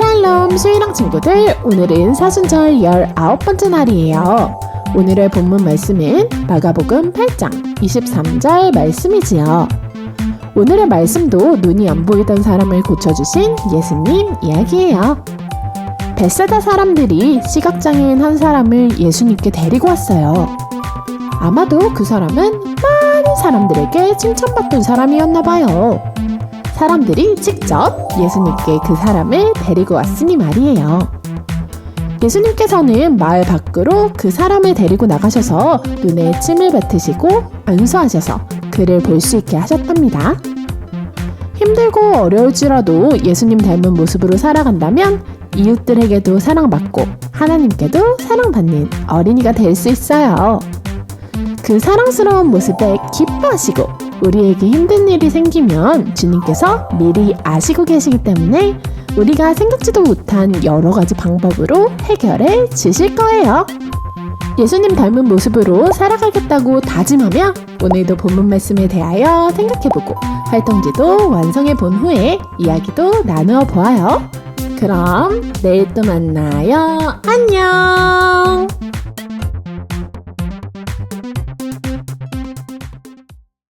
샬롬 수이랑 친구들 오늘은 사순절 19번째 날이에요. 오늘의 본문 말씀은 마가복음 8장 23절 말씀이지요. 오늘의 말씀도 눈이 안 보이던 사람을 고쳐주신 예수님 이야기예요. 벳세다 사람들이 시각장애인 한 사람을 예수님께 데리고 왔어요. 아마도 그 사람은 많은 사람들에게 칭찬받던 사람이었나 봐요. 사람들이 직접 예수님께 그 사람을 데리고 왔으니 말이에요. 예수님께서는 마을 밖으로 그 사람을 데리고 나가셔서 눈에 침을 뱉으시고 안수하셔서 그를 볼 수 있게 하셨답니다. 힘들고 어려울지라도 예수님 닮은 모습으로 살아간다면 이웃들에게도 사랑받고 하나님께도 사랑받는 어린이가 될 수 있어요. 그 사랑스러운 모습에 기뻐하시고 우리에게 힘든 일이 생기면 주님께서 미리 아시고 계시기 때문에 우리가 생각지도 못한 여러 가지 방법으로 해결해 주실 거예요. 예수님 닮은 모습으로 살아가겠다고 다짐하며 오늘도 본문 말씀에 대하여 생각해보고 활동지도 완성해 본 후에 이야기도 나누어 보아요. 그럼 내일 또 만나요. 안녕!